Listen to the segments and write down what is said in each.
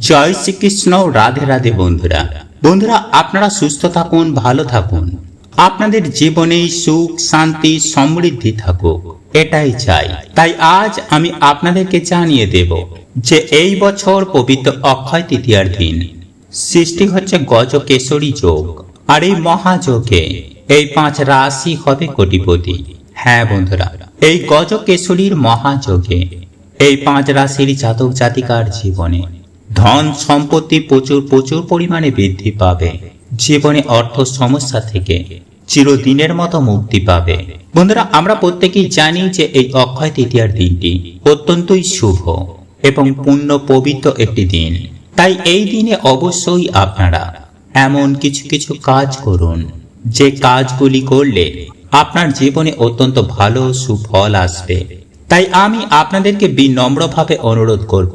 জয় শ্রীকৃষ্ণ, রাধে রাধে বন্ধুরা। বন্ধুরা, আপনারা সুস্থ থাকুন, ভালো থাকুন। আপনাদের জীবনে সুখ, শান্তি, সমৃদ্ধি থাকুক। এটাই চাই। তাই আজ আমি আপনাদেরকে জানিয়ে দেব যে এই বছর পবিত্র অক্ষয় তৃতীয়ার দিন সৃষ্টি হচ্ছে গজকেশরী যোগ আর এই মহাযোগে এই পাঁচ রাশি হবে কোটিপতি। হ্যাঁ বন্ধুরা, এই গজকেশরীর মহাযোগে এই পাঁচ রাশির জাতক জাতিকার জীবনে ধন সম্পত্তি প্রচুর প্রচুর পরিমাণে বৃদ্ধি পাবে। জীবনে অর্থ সমস্যা থেকে চিরদিনের মতো মুক্তি পাবে। বন্ধুরা, আমরা প্রত্যেকেই জানি যে এই অক্ষয় তৃতীয়ার দিনটি অত্যন্তই শুভ এবং পুণ্য পবিত্র একটি দিন। তাই এই দিনে অবশ্যই আপনারা এমন কিছু কিছু কাজ করুন। যে কাজগুলি করলে আপনার জীবনে অত্যন্ত ভালো সুফল আসবে। তাই আমি আপনাদেরকে বিনম্রভাবে অনুরোধ করব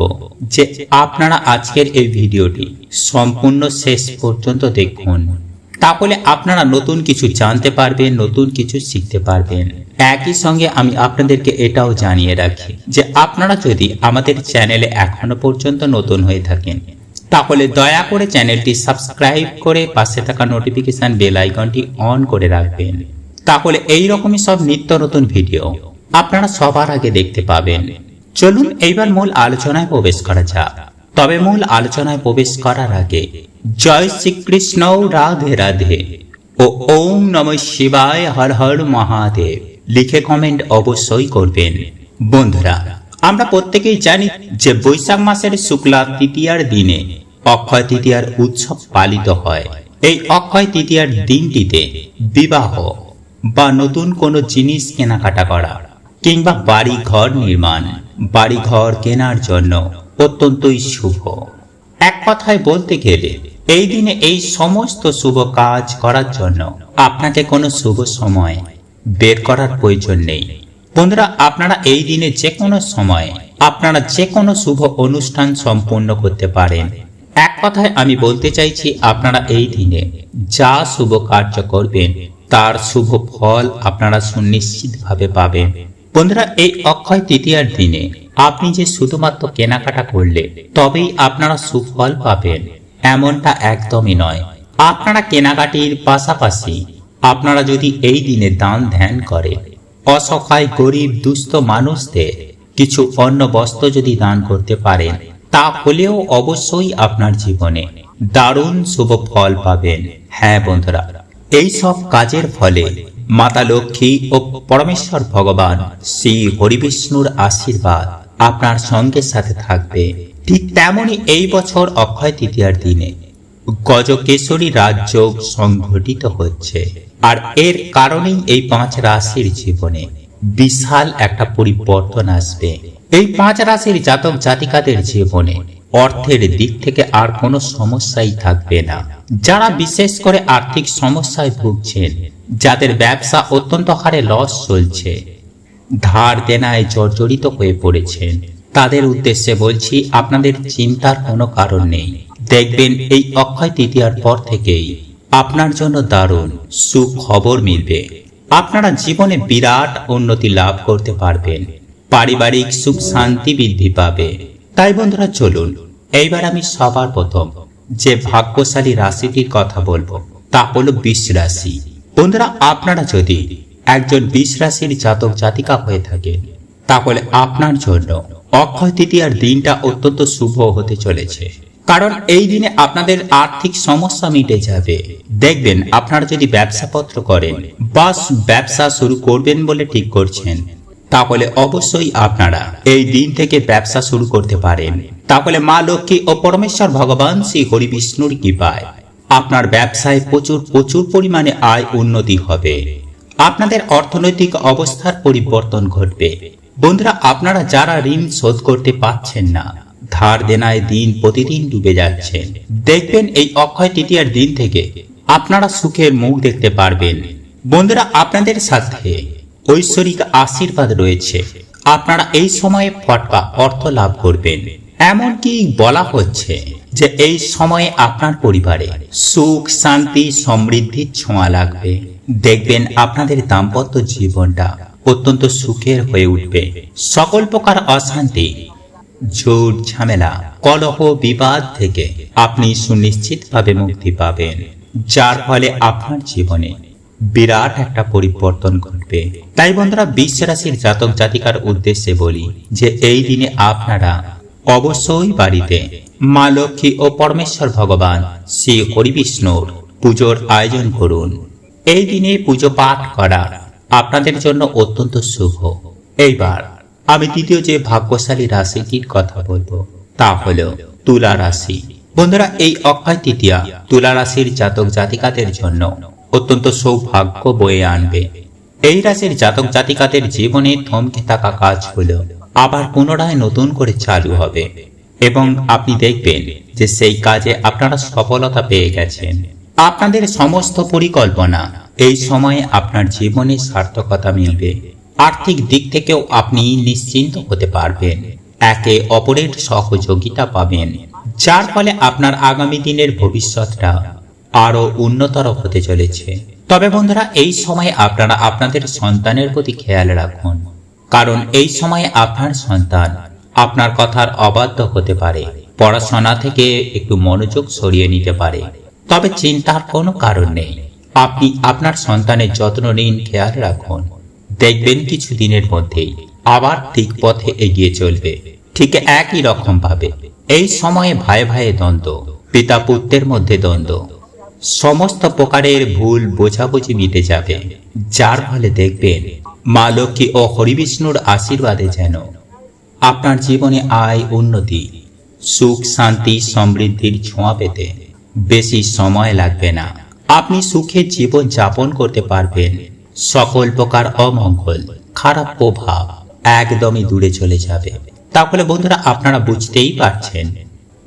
যে আপনারা আজকের এই ভিডিওটি সম্পূর্ণ শেষ পর্যন্ত দেখুন। তাহলে আপনারা নতুন কিছু জানতে পারবেন, নতুন কিছু শিখতে পারবেন। একই সঙ্গে আমি আপনাদেরকে এটাও জানিয়ে রাখি যে আপনারা যদি আমাদের চ্যানেলে এখনও পর্যন্ত নতুন হয়ে থাকেন, তাহলে দয়া করে চ্যানেলটি সাবস্ক্রাইব করে পাশে থাকা নোটিফিকেশন বেল আইকনটি অন করে রাখবেন। তাহলে এই রকমই সব নিত্য নতুন ভিডিও আপনারা সবার আগে দেখতে পাবেন। চলুন এইবার মূল আলোচনায় প্রবেশ করা যাক। তবে মূল আলোচনায় প্রবেশ করার আগে, জয় শ্রীকৃষ্ণ রাধে রাধে ও ওম নম শিবায় হর হর মহাদেব। লিখে কমেন্ট অবশ্যই করবেন। বন্ধুরা, আমরা প্রত্যেকেই জানি যে বৈশাখ মাসের শুক্লা তৃতীয়ার দিনে অক্ষয় তৃতীয়ার উৎসব পালিত হয়। এই অক্ষয় তৃতীয়ার দিনটিতে বিবাহ বা নতুন কোনো জিনিস কেনাকাটা করা কিংবা বাড়ি ঘর নির্মাণ বাড়ি ঘর কেনার জন্য অত্যন্তই শুভ। এক কথায় বলতে গেলে, এই দিনে এই সমস্ত শুভ কাজ করার জন্য আপনাকে কোনো শুভ সময় বের করার প্রয়োজন নেই। বন্ধুরা, আপনারা এই দিনে যে কোনো সময় আপনারা যে কোনো শুভ অনুষ্ঠান সম্পূর্ণ করতে পারেন। এক কথায় আমি বলতে চাইছি, আপনারা এই দিনে যা শুভ কার্য করবেন, তার শুভ ফল আপনারা সুনিশ্চিতভাবে পাবেন। বন্ধুরা, এই অক্ষয় তৃতীয়ার দিনে আপনি যে শুধুমাত্র কেনাকাটা করলে, তবেই আপনারা সুফল পাবেন। এমনটা একদমই নয়। আপনারা কেনাকাটির পাশাপাশি আপনারা যদি এই দিনে দান ধ্যান করেন অসহায়, গরিব, দুস্থ মানুষদের কিছু অন্য বস্ত্র যদি দান করতে পারেন, তা হলেও অবশ্যই আপনার জীবনে দারুণ শুভ ফল পাবেন। হ্যাঁ বন্ধুরা, এই সব কাজের ফলে মাতা লক্ষ্মী ও পরমেশ্বর ভগবান শ্রী হরিবিষ্ণুর আশীর্বাদ আপনার সঙ্গে সাথে থাকবে। ঠিক তেমনি এই বছর অক্ষয় তৃতীয়ার দিনে গজকেশরী রাজযোগ সংঘটিত হচ্ছে। আর এর কারণেই এই পাঁচ রাশির জীবনে বিশাল একটা পরিবর্তন আসবে। এই পাঁচ রাশির জাতক জাতিকাদের জীবনে অর্থের দিক থেকে আর কোনো সমস্যাই থাকবে না। যারা বিশেষ করে আর্থিক সমস্যায় ভুগছেন, যাদের ব্যবসা অত্যন্ত হারে লস চলছে, ধার দেনায় জর্জরিত হয়ে পড়েছেন। তাদের উদ্দেশ্যে বলছি, আপনাদের চিন্তার কোনো কারণ নেই। দেখবেন এই অক্ষয় তৃতীয়ার পর থেকেই আপনার জন্য দারুণ সুখবর মিলবে। আপনারা জীবনে বিরাট উন্নতি লাভ করতে পারবেন। পারিবারিক সুখ শান্তি বৃদ্ধি পাবে। তাই বন্ধুরা চলুন, এইবার আমি সবার প্রথম যে ভাগ্যশালী রাশিটির কথা বলব, তা হলো বিষ রাশি। বন্ধুরা, আপনারা যদি একজন বিষ রাশির জাতক জাতিকা হয়ে থাকেন, তাহলে আপনার জন্য অক্ষয় তৃতীয়ার দিনটা অত্যন্ত শুভ হতে চলেছে। কারণ এই দিনে আপনাদের আর্থিক সমস্যা মিটে যাবে। দেখবেন, আপনারা যদি ব্যবসাপত্র করেন, বাস ব্যবসা শুরু করবেন বলে ঠিক করছেন। তাহলে অবশ্যই আপনারা এই দিন থেকে ব্যবসা শুরু করতে পারেন। তাহলে মা লক্ষ্মী ও পরমেশ্বর ভগবান শ্রী হরি বিষ্ণুর কৃপায় আপনার ব্যবসায় প্রচুর প্রচুর পরিমাণে আয় উন্নতি হবে। আপনাদের অর্থনৈতিক অবস্থার পরিবর্তন ঘটবে। বন্ধুরা, আপনারা যারা ঋণ শোধ করতে পাচ্ছেন না, ধার দেনায় দিন প্রতিদিন ডুবে যাচ্ছেন। দেখবেন এই অক্ষয় তৃতীয়ার দিন থেকে আপনারা সুখের মুখ দেখতে পারবেন। বন্ধুরা, আপনাদের সাথে ঐশ্বরিক আশীর্বাদ রয়েছে। আপনারা এই সময়ে ফটকা অর্থ লাভ করবেন। এমনকি বলা হচ্ছে যে এই সময়ে আপনার পরিবারে সুখ, শান্তি সমৃদ্ধির ছোঁয়া লাগবে। দেখবেন আপনাদের দাম্পত্য জীবনটা অত্যন্ত সুখের হয়ে উঠবে। সকল প্রকার অশান্তি, ঝুট ঝামেলা, কলহ, বিবাদ থেকে আপনি সুনিশ্চিতভাবে মুক্তি পাবেন, যার ফলে আপনার জীবনে বিরাট একটা পরিবর্তন ঘটবে। তাই বন্ধুরা বিশ্ব রাশির জাতক জাতিকার উদ্দেশ্যে বলি যে, এই দিনে আপনারা অবশ্যই বাড়িতে মা লক্ষ্মী ও পরমেশ্বর ভগবান শ্রী হরি বিষ্ণুর পুজোর আয়োজন করুন। এই দিনে পুজো পাঠ করা আপনাদের জন্য অত্যন্ত শুভ। এইবার আমি দ্বিতীয় যে ভাগ্যশালী রাশিটির কথা বলব, তা হল তুলা রাশি। বন্ধুরা, এই অক্ষয় তৃতীয়া তুলা রাশির জাতক জাতিকাদের জন্য অত্যন্ত সৌভাগ্য বয়ে আনবে। এই রাশির জাতক জাতিকাদের জীবনে থমকে থাকা কাজ হলো আবার পুনরায় নতুন করে চালু হবে। এবং আপনি দেখবেন যে সেই কাজে আপনারা সফলতা পেয়ে গেছেন। আপনাদের সমস্ত পরিকল্পনা এই সময়ে আপনার জীবনে সার্থকতা মিলবে। আর্থিক দিক থেকেও আপনি নিশ্চিন্ত হতে পারবেন। একে অপরের সহযোগিতা পাবেন। যার ফলে আপনার আগামী দিনের ভবিষ্যৎটা আরও উন্নতর হতে চলেছে। তবে বন্ধুরা, এই সময় আপনারা আপনাদের সন্তানের প্রতি খেয়াল রাখুন। কারণ এই সময়ে আপনার সন্তান আপনার কথার অবাধ্য হতে পারে, পড়াশোনা থেকে একটু মনোযোগ সরিয়ে নিতে পারে। তবে চিন্তার কোনো কারণ নেই। আপনি আপনার সন্তানের যত্ন নিন, খেয়াল রাখুন। দেখবেন কিছু দিনের মধ্যেই আবার ঠিক পথে এগিয়ে চলবে। ঠিক একই রকম ভাবে এই সময়ে ভাই ভাইয়ে দ্বন্দ্ব পিতা পুত্রের মধ্যে দ্বন্দ্ব সমস্ত প্রকারের ভুল বোঝাবুঝি মিটে যাবে, যার ফলে দেখবেন মা লক্ষ্মী ও হরিবিষ্ণুর আশীর্বাদে যেন আপনার জীবনে আয়, উন্নতি, সুখ, শান্তি, সমৃদ্ধির ছোঁয়া পেতে বেশি সময় লাগবে না। আপনি সুখে জীবন যাপন করতে পারবেন। সকল প্রকার অমঙ্গল, খারাপ প্রভাব একদমই দূরে চলে যাবে। তাহলে বন্ধুরা, আপনারা বুঝতেই পারছেন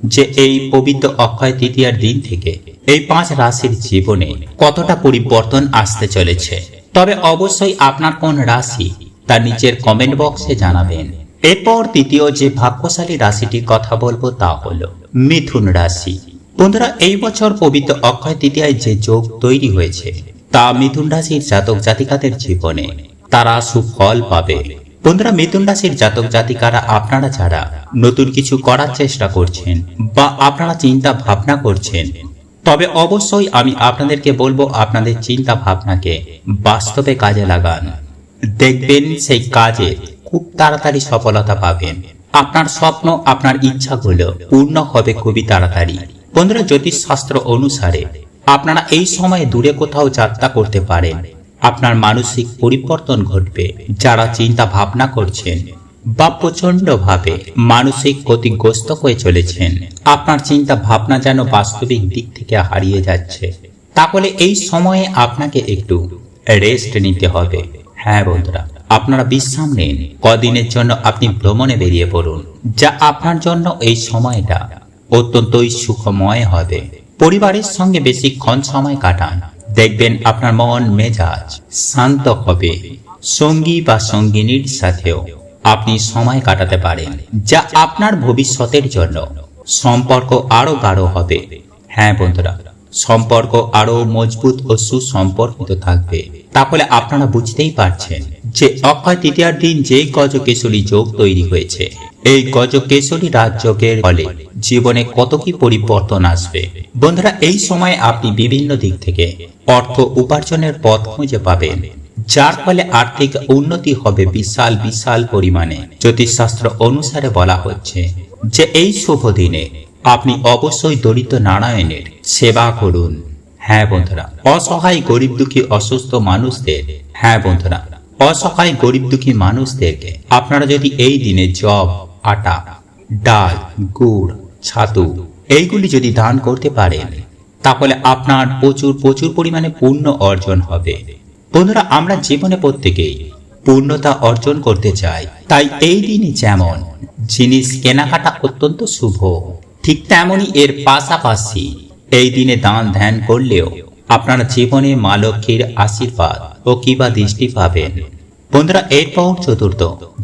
যে এই পবিত্র অক্ষয় তৃতীয়ার দিন থেকে এই পাঁচ রাশির জীবনে কতটা পরিবর্তন আসতে চলেছে? তবে অবশ্যই আপনার কোন রাশি তা নিচের কমেন্ট বক্সে জানাবেন। এরপর তৃতীয় যে ভাগ্যশালী রাশিটির কথা বলব তা হলো মিথুন রাশি। বন্ধুরা, এই বছর পবিত্র অক্ষয় তৃতীয়ায় যে যোগ তৈরি হয়েছে, তা মিথুন রাশির জাতক জাতিকাদের জীবনে তারা সুফল পাবে। বন্ধুরা, মিথুন রাশির জাতক জাতিকারা আপনারা যারা নতুন কিছু করার চেষ্টা করছেন বা আপনারা চিন্তা ভাবনা করছেন তবে অবশ্যই আমি আপনাদেরকে বলব আপনাদের চিন্তা ভাবনাকে বাস্তবে কাজে লাগান। দেখবেন সেই কাজে খুব তাড়াতাড়ি সফলতা পাবেন। আপনার স্বপ্ন, আপনার ইচ্ছাগুলো পূর্ণ হবে খুবই তাড়াতাড়ি। বন্ধুরা জ্যোতিষ শাস্ত্র অনুসারে আপনারা এই সময়ে দূরে কোথাও যাত্রা করতে পারেন। আপনার মানসিক পরিবর্তন ঘটবে, যারা চিন্তা ভাবনা করছেন বা প্রচণ্ড ভাবে মানসিক ক্ষতিগ্রস্ত হয়ে চলেছেন। আপনার চিন্তা ভাবনা যেন বাস্তবিক দিক থেকে হারিয়ে যাচ্ছে। তাহলে এই সময়ে আপনাকে একটু রেস্ট নিতে হবে। হ্যাঁ বন্ধুরা, আপনারা বিশ্রাম নিন। কদিনের জন্য আপনি ভ্রমণে বেরিয়ে পড়ুন। যা আপনার জন্য এই সময়টা অত্যন্তই সুখময় হবে। পরিবারের সঙ্গে বেশিক্ষণ সময় কাটান। দেখবেন আপনার মন মেজাজ শান্ত হবে। সঙ্গী বা সঙ্গিনীর সাথেও আপনি সময় কাটাতে পারেন। যা আপনার ভবিষ্যতের জন্য সম্পর্ক আরও গাঢ় হবে। হ্যাঁ বন্ধুরা, সম্পর্ক আরও মজবুত ও সুসম্পর্কিত থাকবে। তাহলে আপনারা বুঝতেই পারছেন যে অক্ষয় তৃতীয়ার দিন যে গজকেশরী যোগ তৈরি হয়েছে, এই গজকেশরী রাজযোগের ফলে জীবনে কত কি পরিবর্তন আসবে। বন্ধুরা, এই সময় আপনি বিভিন্ন দিক থেকে অর্থ উপার্জনের পথ খুঁজে পাবেন, যার ফলে আর্থিক উন্নতি হবে বিশাল বিশাল পরিমাণে। জ্যোতিষশাস্ত্র অনুসারে বলা হচ্ছে যে এই শুভ দিনে আপনি অবশ্যই দরিদ্র নারায়ণের সেবা করুন। হ্যাঁ বন্ধুরা, অসহায় গরিব দুঃখী অসুস্থ মানুষদের হ্যাঁ বন্ধুরা, অসহায় গরিব দুঃখী মানুষদেরকে আপনারা যদি এই দিনে জব, আটা, ডাল, গুড়, ছাতু এইগুলি যদি দান করতে পারেন, তাহলে আপনার প্রচুর প্রচুর পরিমাণে পুণ্য অর্জন হবে। বন্ধুরা, আমরা জীবনে প্রত্যেকেই পূর্ণতা অর্জন করতে চাই তাই এই দিনে যেমন জিনিস কেনাকাটা অত্যন্ত শুভ, ঠিক তেমনই এর পাশাপাশি এই দিনে দান ধ্যান করলেও আপনারা জীবনে মা লক্ষ্মীর আশীর্বাদ ও কিবা দৃষ্টি পাবেন। বন্ধুরা, এরপর চতুর্থ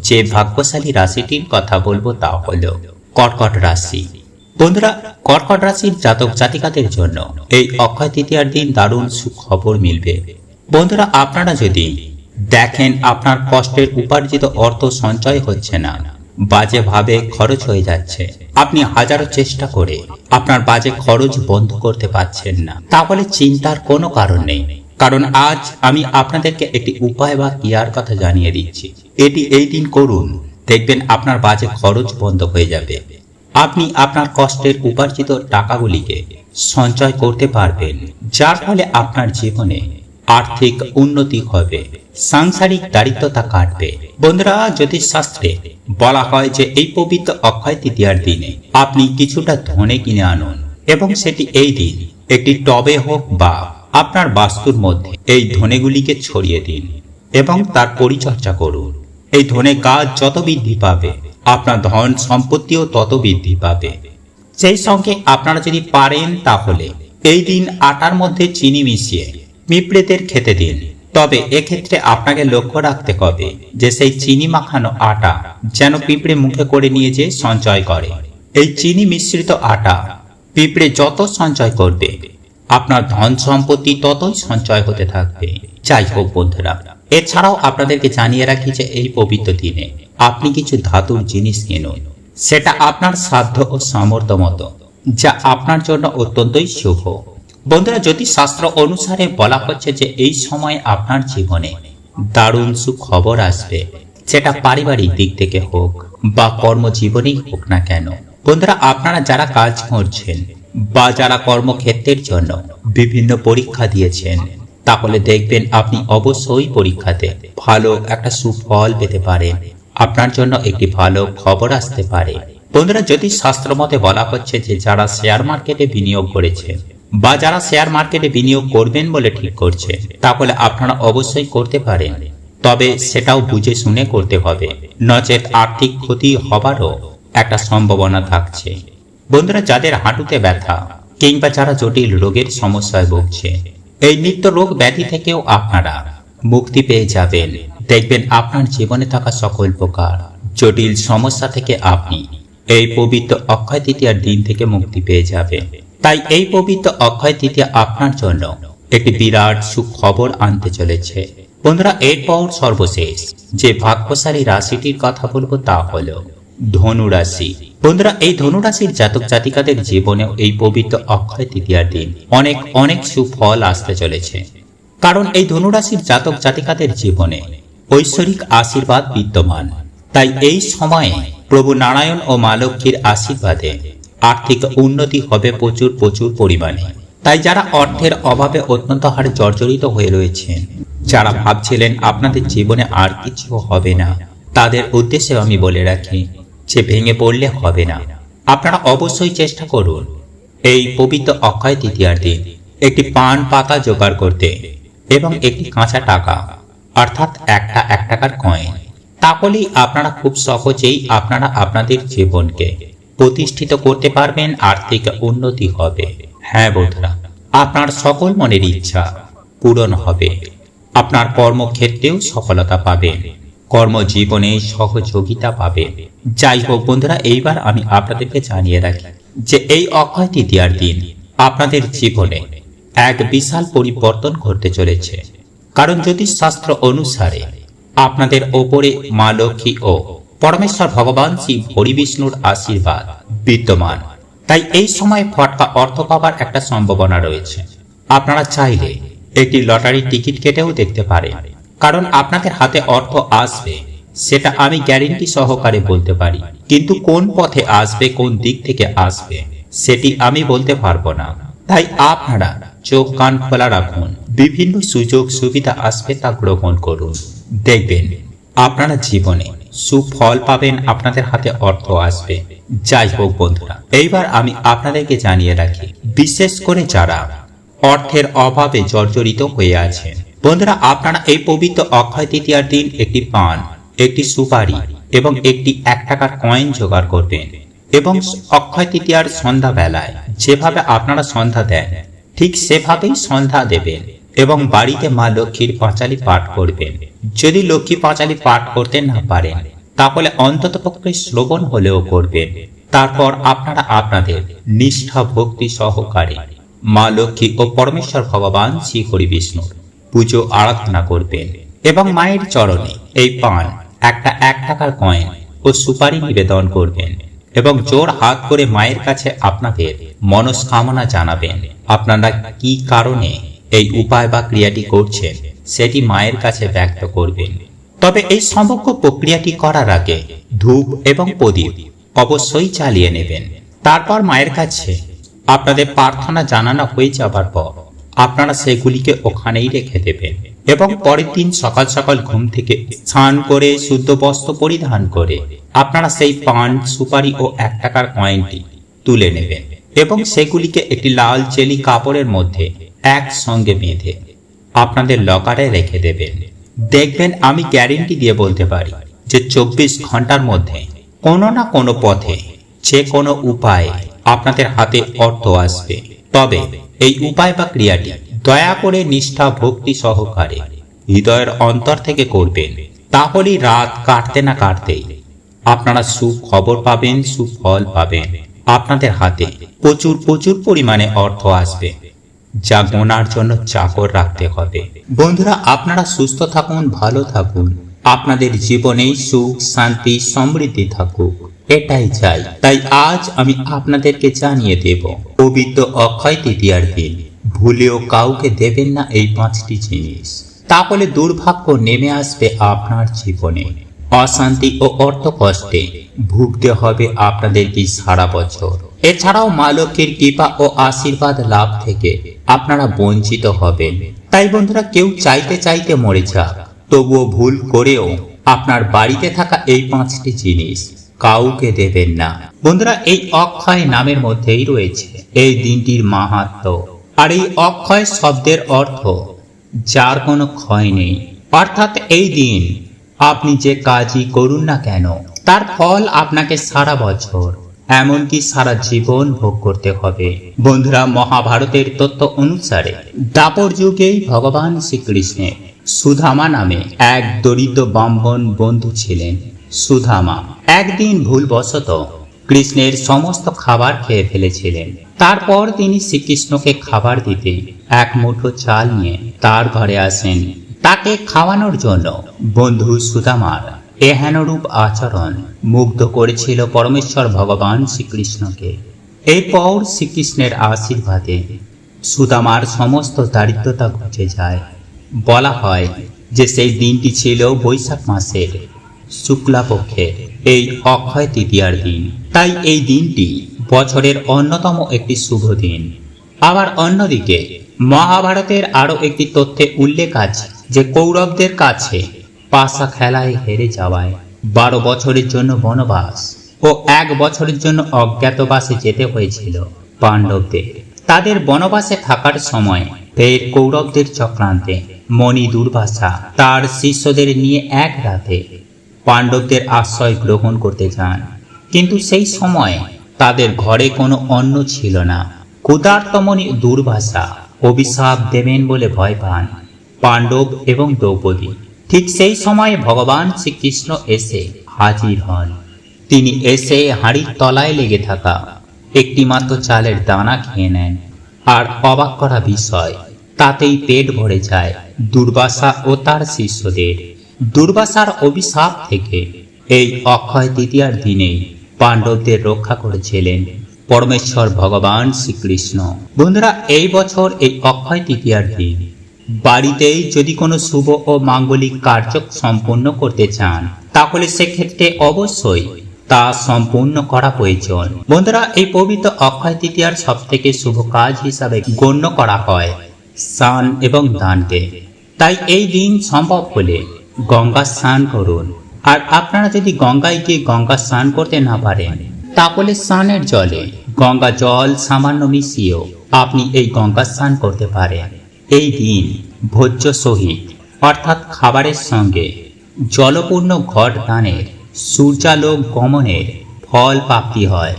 যে ভাগ্যশালী রাশিটির কথা বলব তা হলো কর্কট রাশি। বন্ধুরা, কর্কট রাশির জাতক জাতিকাদের জন্য এই অক্ষয় তৃতীয়ার দিন দারুণ সুখবর মিলবে। বন্ধুরা, আপনারা যদি দেখেন আপনার কষ্টের উপার্জিত অর্থ সঞ্চয় হচ্ছে না। বাজেভাবে খরচ হয়ে যাচ্ছে। আপনি হাজারো চেষ্টা করে আপনার বাজে খরচ বন্ধ করতে পারছেন না। তাহলে চিন্তার কোনো কারণ নেই। কারণ আজ আমি আপনাদেরকে একটি উপায় বা ক্রিয়ার কথা জানিয়ে দিচ্ছি। এটি এই দিন করুন। দেখবেন আপনার বাজে খরচ বন্ধ হয়ে যাবে। আপনি আপনার কষ্টের উপার্জিত টাকাগুলিকে সঞ্চয় করতে পারবেন, যার ফলে আপনার জীবনে আর্থিক উন্নতি হবে। সাংসারিক দারিদ্রতা কাটবে। বন্ধুরা, জ্যোতিষশাস্ত্রে বলা হয় যে এই পবিত্র অক্ষয় তৃতীয়ার দিনে আপনি কিছুটা ধনে কিনে আনুন এবং সেটি এই দিন একটি টবে হোক বা আপনার বাস্তুর মধ্যে এই ধনেগুলিকে ছড়িয়ে দিন এবং তার পরিচর্যা করুন। এই ধনে কাজ যত বৃদ্ধি পাবে, আপনার ধন সম্পত্তিও তত বৃদ্ধি পাবে। সেই সঙ্গে আপনারা যদি পারেন তাহলে এই দিন আটার মধ্যে চিনি মিশিয়ে পিঁপড়েদের খেতে দিন। তবে এক্ষেত্রে আপনাকে লক্ষ্য রাখতে হবে যে সেই চিনি মাখানো আটা যেন পিঁপড়ে মুখে করে নিয়ে যে সঞ্চয় করে। এই চিনি মিশ্রিত আটা পিঁপড়ে যত সঞ্চয় করবে, আপনার ধন সম্পত্তি ততই সঞ্চয় হতে থাকবে। যাই হোক বন্ধুরা, এছাড়াও আপনাদেরকে জানিয়ে রাখি যে এই পবিত্র দিনে আপনি কিছু ধাতুর জিনিস কিনুন, সেটা আপনার সাধ্য ও সামর্থ্য মতো, যা আপনার জন্য অত্যন্তই শুভ। বন্ধুরা, যদি শাস্ত্র অনুসারে বলা হচ্ছে যে এই সময় আপনার জীবনে দারুণ সুখবর আসবে, সেটা পারিবারিক দিক থেকে হোক বা কর্মজীবনেই হোক না কেন। বন্ধুরা, আপনারা যারা কাজ করছেন বা যারা কর্মক্ষেত্রের জন্য বিভিন্ন পরীক্ষা দিয়েছেন, তাহলে দেখবেন আপনি অবশ্যই পরীক্ষাতে ভালো একটা সুফল পেতে পারেন। আপনার জন্য একটি ভালো খবর আসতে পারে। বন্ধুরা, যদি শাস্ত্র মতে বলা হচ্ছে যে যারা শেয়ার মার্কেটে বিনিয়োগ করেছে বা যারা শেয়ার মার্কেটে বিনিয়োগ করবেন বলে ঠিক করছে তাহলে আপনারা অবশ্যই করতে পারেন। তবে সেটাও বুঝে শুনে করতে হবে। নচেত আর্থিক ক্ষতি হবারও একটা সম্ভাবনা থাকছে। বন্ধুরা, যাদের হাঁটুতে ব্যথা কিংবা যারা জটিল রোগের সমস্যায় ভুগছে, এই নিত্য রোগ ব্যাধি থেকেও আপনারা মুক্তি পেয়ে যাবেন। দেখবেন আপনার জীবনে থাকা সকল প্রকার জটিল সমস্যা থেকে আপনি এই পবিত্র অক্ষয় তৃতীয়ার দিন থেকে মুক্তি পেয়ে যাবেন। তাই এই পবিত্র অক্ষয় তৃতীয়া আপনার জন্য একটি বিরাট সুখবর আনতে চলেছে। বন্ধুরা, এরপর সর্বশেষ যে ভাগ্যশালী রাশিটির কথা বলব তা হলো ধনু রাশি বন্ধুরা, এই ধনু রাশির জাতক জাতিকাদের জীবনেও এই পবিত্র অক্ষয় তৃতীয়ার দিন অনেক অনেক সুফল আসতে চলেছে। কারণ এই ধনু রাশির জাতক জাতিকাদের জীবনে ঐশ্বরিক আশীর্বাদ বিদ্যমান। তাই এই সময়ে প্রভু নারায়ণ ও মা আশীর্বাদে আর্থিক উন্নতি হবে প্রচুর প্রচুর পরিমাণে। তাই যারা অর্থের অভাবে অত্যন্ত হারে জর্জরিত হয়ে রয়েছেন, যারা ভাবছিলেন আপনাদের জীবনে আর কিছু হবে না, তাদের উদ্দেশ্যে আমি বলে রাখি, যে ভেঙে পড়লে হবে না। আপনারা অবশ্যই চেষ্টা করুন। এই পবিত্র অক্ষয় তৃতীয়ার দিন একটি পান পাতা জোগাড় করতে এবং একটি কাঁচা টাকা, অর্থাৎ একটা, এক টাকার কয়েন তাহলেই আপনারা খুব সহজেই আপনারা আপনাদের জীবনকে প্রতিষ্ঠিত করতে পারবেন, আর্থিক উন্নতি হবে। হ্যাঁ বন্ধুরা, আপনার সকল মনের ইচ্ছা পূরণ হবে। আপনার কর্মক্ষেত্রেও সফলতা পাবেন কর্মজীবনে সহযোগিতা পাবেন যাই হোক বন্ধুরা, এইবার আমি আপনাদেরকে জানিয়ে রাখি যে এই অক্ষয় তৃতীয়ার দিন আপনাদের জীবনে এক বিশাল পরিবর্তন ঘটতে চলেছে। কারণ যদি শাস্ত্র অনুসারে আপনাদের ওপরে মা লক্ষ্মী ও পরমেশ্বর ভগবান শিব হরি বিষ্ণুর আশীর্বাদ বিদ্যমান। তাই এই সময় ফটকা অর্থ পাবার একটা সম্ভাবনা রয়েছে। আপনারা চাইলে একটি লটারির টিকিট কেটেও দেখতে পারেন। কারণ আপনাদের হাতে অর্থ আসবে, সেটা আমি গ্যারেন্টি সহকারে বলতে পারি। কিন্তু কোন পথে আসবে, কোন দিক থেকে আসবে, সেটি আমি বলতে পারব না। তাই আপনারা চোখ কান খোলা রাখুন। বিভিন্ন সুযোগ সুবিধা আসবে তা গ্রহণ করুন। দেখবেন, আপনারা জীবনে সুফল পাবেন, আপনাদের হাতে অর্থ আসবে। যাই হোক বন্ধুরা, এইবার আমি আপনাদেরকে জানিয়ে রাখি, বিশেষ করে যারা অর্থের অভাবে জর্জরিত হয়ে আছেন। বন্ধুরা, আপনারা এই পবিত্র অক্ষয় তৃতীয়ার দিন একটি পান, একটি সুপারি এবং একটি এক টাকার কয়েন জোগাড় করবেন এবং অক্ষয় তৃতীয়ার সন্ধ্যা বেলায় যেভাবে আপনারা সন্ধ্যা দেন, ঠিক সেভাবেই সন্ধ্যা দেবেন। এবং বাড়িতে মা লক্ষ্মীর পাঁচালি পাঠ করবেন। যদি লক্ষ্মী পাঁচালি পাঠ করতে না পারেন, তাহলে অন্তত পক্ষে শ্রবণ হলেও করবেন। তারপর আপনারা আপনাদের নিষ্ঠা ভক্তি সহকারে মা লক্ষ্মী ও পরমেশ্বর ভগবান শ্রী হরি বিষ্ণুর পুজো আরাধনা করবেন এবং মায়ের চরণে এই পান, একটা এক টাকার কয়েন ও সুপারি নিবেদন করবেন এবং জোর হাত করে মায়ের কাছে আপনাদের মনস্কামনা জানাবেন, আপনারা কি কারণে এই উপায় বা ক্রিয়াটি করছেন, সেটি মায়ের কাছে ব্যক্ত করবেন। তবে এই সমগ্র প্রক্রিয়াটি করার আগে ধূপ এবং প্রদীপ অবশ্যই চালিয়ে নেবেন। তারপর মায়ের কাছে আপনাদের প্রার্থনা জানানো হয়ে যাবার পর আপনারা সেগুলিকে ওখানেই রেখে দেবেন এবং পরের দিন সকাল সকাল ঘুম থেকে স্নান করে শুদ্ধ বস্ত্র পরিধান করে আপনারা সেই পান, সুপারি ও এক টাকার কয়েনটি তুলে নেবেন এবং সেগুলিকে একটি লাল চেলি কাপড়ের মধ্যে একসঙ্গে বেঁধে আপনাদের লকারে রেখে দেবেন। দেখবেন আমি গ্যারেন্টি দিয়ে বলতে পারি যে চব্বিশ ঘণ্টার মধ্যে কোনো না কোনো পথে যে কোনো উপায়ে আপনাদের হাতে অর্থ আসবে। তবে এই উপায় বা ক্রিয়াটি দয়া করে নিষ্ঠা, ভক্তি সহকারে হৃদয়ের অন্তর থেকে করবেন। তাহলেই রাত কাটতে না কাটতেই আপনারা সুখবর পাবেন, সুফল পাবেন। আপনাদের হাতে প্রচুর প্রচুর পরিমাণে অর্থ আসবে। যা গোনার জন্য চাকর রাখতে হবে। বন্ধুরা, আপনারা সুস্থ থাকুন, ভালো থাকুন। আপনাদের জীবনে সুখ, শান্তি, সমৃদ্ধি থাকুক। এটাই চাই। তাই আজ আমি আপনাদেরকে জানিয়ে দেব, পবিত্র অক্ষয় তৃতীয়ার দিন। ভুলেও কাউকে দেবেন না এই পাঁচটি জিনিস। তাহলে দুর্ভাগ্য নেমে আসবে আপনার জীবনে। অশান্তি ও অর্থ কষ্টে ভুগতে হবে আপনাদেরকে সারা বছর। এছাড়াও মা লক্ষ্মীর কৃপা ও আশীর্বাদ লাভ থেকে আপনারা বঞ্চিত হবেন। তাই বন্ধুরা, কেউ চাইতে চাইতে মরে যাক। তবুও ভুল করেও আপনার বাড়িতে থাকা এই পাঁচটি জিনিস কাউকে দেবেন না। বন্ধুরা, এই অক্ষয় নামের মধ্যেই রয়েছে। এই দিনটির মাহাত্ম। আর এই অক্ষয় শব্দের অর্থ যার কোনো ক্ষয় নেই। অর্থাৎ এই দিন আপনি যে কাজই করুন না কেন, তার ফল আপনাকে সারা বছর এমনকি সারা জীবন ভোগ করতে হবে। বন্ধুরা, মহাভারতের তথ্য অনুসারে দাপর যুগেই ভগবান শ্রীকৃষ্ণের সুধামা নামে এক দরিদ্র ব্রাহ্মণ বন্ধু ছিলেন সুধামা। একদিন ভুলবশত কৃষ্ণের সমস্ত খাবার খেয়ে ফেলেছিলেন। তারপর তিনি শ্রীকৃষ্ণকে খাবার দিতে এক মুঠো চাল নিয়ে তার ঘরে আসেন। তাকে খাওয়ানোর জন্য বন্ধু সুদামার এহেনরূপ আচরণ মুগ্ধ করেছিল পরমেশ্বর ভগবান শ্রীকৃষ্ণকে। এরপর শ্রীকৃষ্ণের আশীর্বাদে সুদামার সমস্ত দারিদ্রতা ঘুচে যায়। বলা হয় যে সেই দিনটি ছিল বৈশাখ মাসের শুক্লাপক্ষের এই অক্ষয় তৃতীয়ার দিন। তাই এই দিনটি বছরের অন্যতম একটি শুভ দিন। আবার অন্যদিকে মহাভারতের আরও একটি তথ্যে উল্লেখ আছে যে কৌরবদের কাছে পাশা খেলায় হেরে যাওয়ায় বারো বছরের জন্য বনবাস ও এক বছরের জন্য অজ্ঞাতবাসে যেতে হয়েছিল পাণ্ডবদের। তাদের বনবাসে থাকার সময় ফের কৌরবদের চক্রান্তে মণি দুর্বাসা তার শিষ্যদের নিয়ে এক রাতে পাণ্ডবদের আশ্রয় গ্রহণ করতে যান। কিন্তু সেই সময় তাদের ঘরে কোনো অন্ন ছিল না। ক্ষুধার্তমণি দুর্বাসা অভিশাপ দেবেন বলে ভয় পান পাণ্ডব এবং দ্রৌপদী। ঠিক সেই সময়ে ভগবান শ্রীকৃষ্ণ এসে হাজির হন। তিনি এসে হাঁড়ির তলায় লেগে থাকা একটি মাত্র চালের দানা খেয়ে নেন আর অবাক করা বিষয়, তাতেই পেট ভরে যায় দুর্বাসা ও তার শিষ্যদের। দুর্বাসার অভিশাপ থেকে এই অক্ষয় তৃতীয়ার দিনেই পাণ্ডবদের রক্ষা করেছিলেন পরমেশ্বর ভগবান শ্রীকৃষ্ণ। বন্ধুরা, এই বছর এই অক্ষয় তৃতীয়ার দিন বাড়িতেই যদি কোনো শুভ ও মাঙ্গলিক কার্য সম্পন্ন করতে চান, তাহলে সেক্ষেত্রে অবশ্যই তা সম্পূর্ণ করা প্রয়োজন। বন্ধুরা, এই পবিত্র অক্ষয় তৃতীয়ার সব থেকে শুভ কাজ হিসাবে গণ্য করা হয় স্নান এবং দানকে তাই এই দিন সম্ভব হলে গঙ্গা স্নান করুন। আর আপনারা যদি গঙ্গায় গিয়ে গঙ্গা স্নান করতে না পারেন, তাহলে স্নানের জলে গঙ্গা জল সামান্য মিশিয়েও আপনি এই গঙ্গা স্নান করতে পারেন। এই দিন ভোজ্য সহিত, অর্থাৎ খাবারের সঙ্গে, জলপূর্ণ ঘট দানের সূর্যালোক গমনের ফল প্রাপ্তি হয়।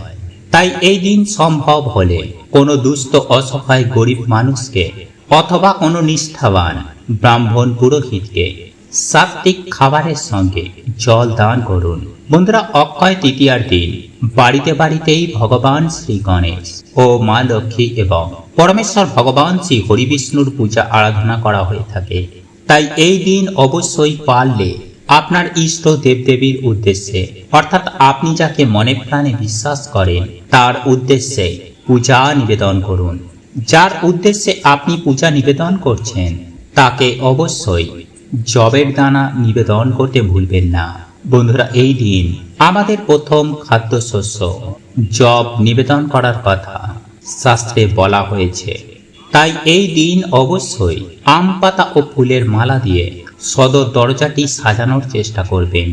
তাই এই দিন সম্ভব হলে কোনো দুস্থ অসহায় গরিব মানুষকে অথবা কোনো নিষ্ঠাবান ব্রাহ্মণ পুরোহিতকে সাত্বিক খাবারের সঙ্গে জল দান করুন। বন্ধুরা, অক্ষয় তৃতীয়ার দিন বাড়িতে বাড়িতেই ভগবান শ্রী গণেশ ও মা লক্ষ্মী এবং পরমেশ্বর ভগবান শ্রী হরিবিষ্ণুর পূজা আরাধনা করা হয়ে থাকে। তাই এই দিন অবশ্যই পারলে আপনার ইষ্ট দেবদেবীর উদ্দেশ্যে, অর্থাৎ আপনি যাকে মনে প্রাণে বিশ্বাস করেন, তার উদ্দেশ্যে পূজা নিবেদন করুন। যার উদ্দেশ্যে আপনি পূজা নিবেদন করছেন, তাকে অবশ্যই জবের দানা নিবেদন করতে ভুলবেন না। বন্ধুরা, এই দিন আমাদের প্রথম খাদ্যশস্য। জব নিবেদন করার কথা শাস্ত্রে বলা হয়েছে। তাই এই দিন অবশ্যই আম, পাতা ও ফুলের মালা দিয়ে সদর দরজাটি সাজানোর চেষ্টা করবেন।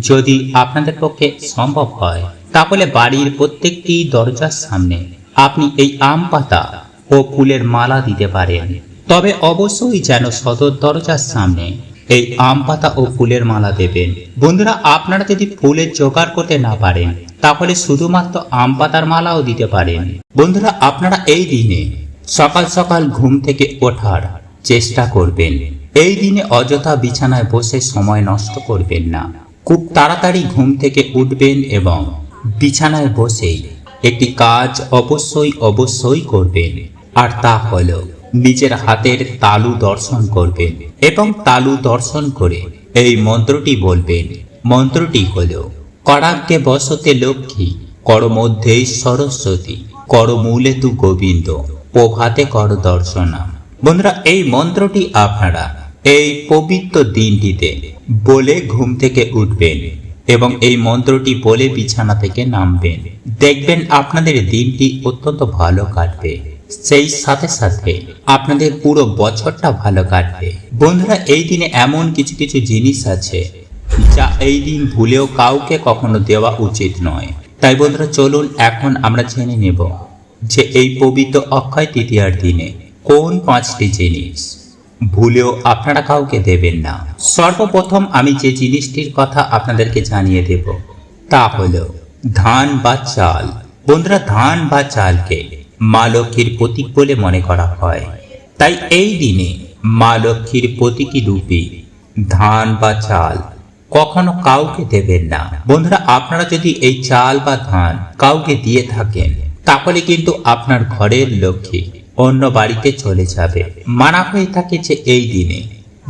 যদি আপনাদের পক্ষে সম্ভব হয়, তাহলে বাড়ির প্রত্যেকটি দরজার সামনে আপনি এই আম, পাতা ও ফুলের মালা দিতে পারেন। তবে অবশ্যই যেন সদর দরজার সামনে এই আম পাতা ও ফুলের মালা দেবেন। বন্ধুরা, আপনারা যদি ফুলের জোগাড় করতে না পারেন, তাহলে শুধুমাত্র আম পাতার মালাও দিতে পারেন। বন্ধুরা, আপনারা এই দিনে সকাল সকাল ঘুম থেকে ওঠার চেষ্টা করবেন। এই দিনে অযথা বিছানায় বসে সময় নষ্ট করবেন না। খুব তাড়াতাড়ি ঘুম থেকে উঠবেন এবং বিছানায় বসেই একটি কাজ অবশ্যই অবশ্যই করবেন। আর তা হলো নিজের হাতের তালু দর্শন করবেন এবং তালু দর্শন করে এই মন্ত্রটি বলবেন, মন্ত্রটি হলো করাগ্যে বসতে লক্ষ্মী, কর মধ্যেই সরস্বতী, কর মূলে তু গোবিন্দ, প্রভাতে কর দর্শনা। বন্ধুরা, এই মন্ত্রটি আপনারা এই পবিত্র দিনটিতে বলে ঘুম থেকে উঠবেন এবং এই মন্ত্রটি বলে বিছানা থেকে নামবেন। দেখবেন আপনাদের দিনটি অত্যন্ত ভালো কাটবে। সেই সাথে সাথে আপনাদের পুরো বছরটা ভালো কাটবে। বন্ধুরা, এই দিনে এমন কিছু কিছু জিনিস আছে যা এই দিন ভুলেও কাউকে কখনো দেওয়া উচিত নয়। তাই বন্ধুরা, চলুন এখন আমরা জেনে নেব যে এই পবিত্র অক্ষয় তৃতীয়ার দিনে কোন পাঁচটি জিনিস ভুলেও আপনারা কাউকে দেবেন না। সর্বপ্রথম আমি যে জিনিসটির কথা আপনাদেরকে জানিয়ে দেব, তা হলো ধান বা চাল। বন্ধুরা, ধান বা চালকে মা লক্ষ্মীর প্রতীক বলে মনে করা হয়। তাই এই দিনে মা লক্ষ্মীর প্রতীকী রূপে ধান বা চাল কখনো কাউকে দেবেন না। বন্ধুরা, আপনারা যদি এই চাল বা ধান কাউকে দিয়ে থাকেন, তাহলে কিন্তু আপনার ঘরের লক্ষ্মী অন্য বাড়িতে চলে যাবে। মানা হয়ে থাকে যে এই দিনে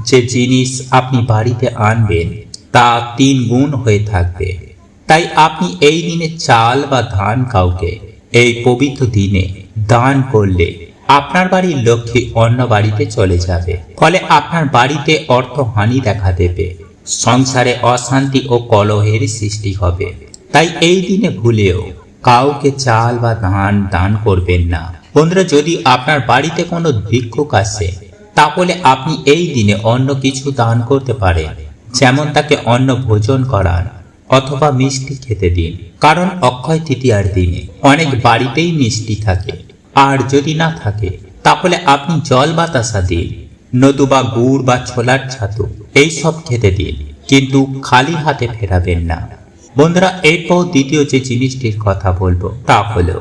যে জিনিস আপনি বাড়িতে আনবেন, তা তিন গুণ হয়ে থাকবে। তাই আপনি এই দিনে চাল বা ধান কাউকে এই পবিত্র দিনে দান করলে আপনার বাড়ির লক্ষ্মী অন্য বাড়িতে চলে যাবে। ফলে আপনার বাড়িতে অর্থহানি দেখা দেবে। সংসারে অশান্তি ও কলহের সৃষ্টি হবে। তাই এই দিনে ভুলেও কাউকে চাল বা ধান দান করবেন না। বন্ধুরা, যদি আপনার বাড়িতে কোনো ভিক্ষুক আসে, তাহলে আপনি এই দিনে অন্য কিছু দান করতে পারেন। যেমন তাকে অন্ন ভোজন করান অথবা মিষ্টি খেতে দিন। কারণ অক্ষয় তৃতীয়ার দিনে অনেক বাড়িতেই মিষ্টি থাকে। আর যদি না থাকে, তাহলে আপনি জল বাতাসা দিন, নতুবা গুড় বা ছোলার ছাতু এইসব খেতে দিন, কিন্তু খালি হাতে ফেরাবেন না। বন্ধুরা, এরপর দ্বিতীয় যে জিনিসটির কথা বলব, তা হলো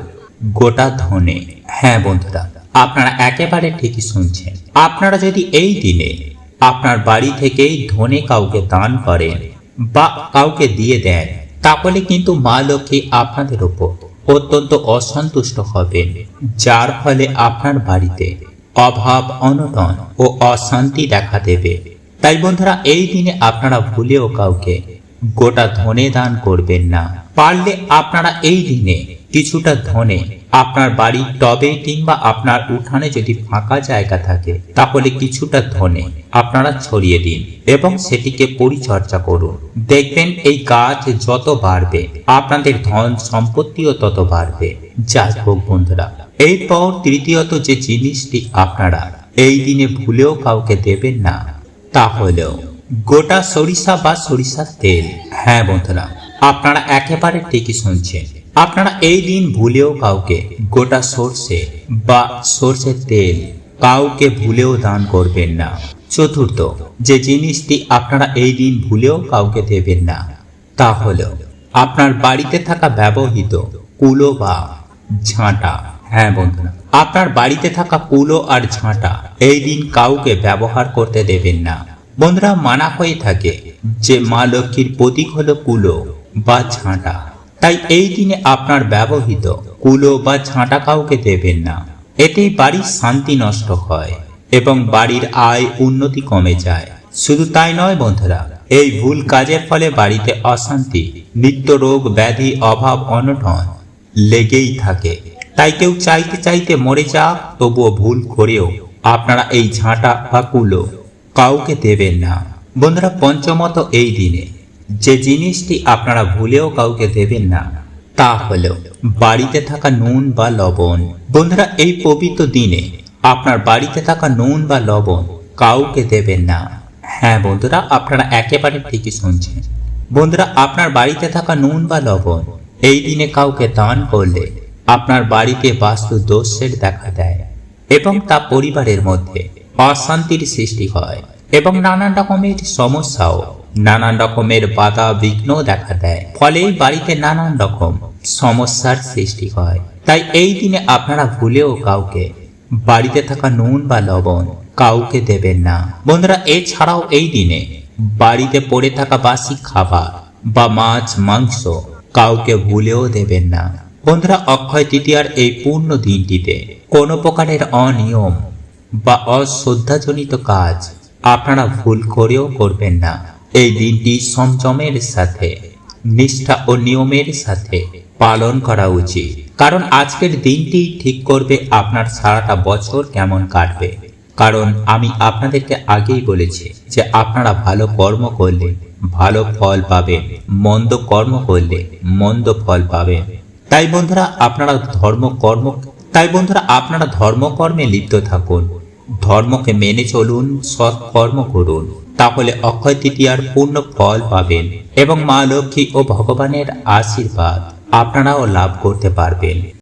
গোটা ধনে। হ্যাঁ বন্ধুরা, আপনারা একেবারে ঠিকই শুনছেন। আপনারা যদি এই দিনে আপনার বাড়ি থেকেই ধনে কাউকে দান করেন বা কাউকে দিয়ে দেন, তাহলে কিন্তু মা লক্ষ্মী আপনাদের উপর অত্যন্ত অসন্তুষ্ট হবেন। যার ফলে আপনার বাড়িতে অভাব, অনটন ও অশান্তি দেখা দেবে। তাই বন্ধুরা, এই দিনে আপনারা ভুলেও কাউকে গোটা ধনে দান করবেন না। পারলে আপনারা এই দিনে কিছুটা ধনে আপনার বাড়ির টবে কিংবা আপনার উঠানে যদি ফাঁকা জায়গা থাকে, তাহলে কিছুটা ধনে আপনারা ছড়িয়ে দিন এবং সেটিকে পরিচর্যা করুন। দেখবেন এই গাছ যত বাড়বে, আপনাদের ধন সম্পত্তিও তত বাড়বে। যাই হোক বন্ধুরা এরপর তৃতীয়ত যে জিনিসটি আপনারা এই দিনে ভুলেও কাউকে দেবেন না, তা হলো গোটা সরিষা বা সরিষার তেল। হ্যাঁ বন্ধুরা, আপনারা একেবারে ঠিকই শুনছেন। আপনারা এই দিন ভুলেও কাউকে গোটা সর্ষে বা সর্ষের তেল কাউকে ভুলেও দান করবেন না। চতুর্থ, যে জিনিসটি আপনারা এই দিন ভুলেও কাউকে দেবেন না, তা হলো আপনার বাড়িতে থাকা ব্যবহৃত কুলো বা ঝাঁটা। হ্যাঁ বন্ধুরা আপনার বাড়িতে থাকা কুলো আর ঝাঁটা এই দিন কাউকে ব্যবহার করতে দেবেন না। বন্ধুরা মানা হয়ে থাকে যে মা লক্ষ্মীর প্রতীক হলো কুলো বা ঝাঁটা। তাই এই দিনে আপনার ব্যবহৃত কুলো বা ঝাঁটা কাউকে দেবেন না। এতেই বাড়ির শান্তি নষ্ট হয় এবং বাড়ির আয় উন্নতি কমে যায়। শুধু তাই নয় বন্ধুরা, এই ভুল কাজের ফলে বাড়িতে অশান্তি, নিত্য রোগ, ব্যাধি, অভাব, অনটন লেগেই থাকে। তাই কেউ চাইতে চাইতে মরে যাক তবুও ভুল করেও আপনারা এই ঝাঁটা বা কুলো কাউকে দেবেন না। বন্ধুরা, পঞ্চমত এই দিনে যে জিনিসটি আপনারা ভুলেও কাউকে দেবেন না, তা হলো বাড়িতে থাকা নুন বা লবণ। বন্ধুরা, এই পবিত্র দিনে আপনার বাড়িতে থাকা নুন বা লবণ কাউকে দেবেন না। হ্যাঁ বন্ধুরা, আপনারা একেবারে ঠিকই শুনছেন। বন্ধুরা, আপনার বাড়িতে থাকা নুন বা লবণ এই দিনে কাউকে দান করলে আপনার বাড়িতে বাস্তু দোষের দেখা দেয় এবং তা পরিবারের মধ্যে অশান্তির সৃষ্টি হয় এবং নানান রকমের সমস্যাও, নানান রকমের বাধা বিঘ্ন দেখা দেয়। ফলে বাড়িতে নানান রকম সমস্যার সৃষ্টি হয়। তাই এই দিনে আপনারা ভুলেও কাউকে, বাড়িতে থাকা নুন বা লবণ কাউকে দেবেন না। বন্ধুরা, এছাড়াও এই দিনে বাড়িতে পড়ে থাকা বাসি খাবার বা মাছ, মাংস কাউকে ভুলেও দেবেন না। বন্ধুরা, অক্ষয় তৃতীয়ার এই পূর্ণ দিনটিতে কোনো প্রকারের অনিয়ম বা অশ্রদ্ধাজনিত কাজ আপনারা ভুল করেও করবেন না। এই দিনটি সংযমের সাথে, নিষ্ঠা ও নিয়মের সাথে পালন করা উচিত। কারণ আজকের দিনটি ঠিক করবে আপনার সারাটা বছর কেমন কাটবে। কারণ আমি আপনাদেরকে আগেই বলেছি যে আপনারা ভালো কর্ম করলে ভালো ফল পাবেন, মন্দ কর্ম করলে মন্দ ফল পাবেন। তাই বন্ধুরা, আপনারা ধর্ম কর্ম, তাই বন্ধুরা, আপনারা ধর্মকর্মে লিপ্ত থাকুন। ধর্মকে মেনে চলুন, সৎ কর্ম করুন। তাহলে অক্ষয় তৃতীয়ার পূর্ণ ফল পাবেন এবং মা লক্ষ্মী ও ভগবানের আশীর্বাদ আপনারাও লাভ করতে পারবেন।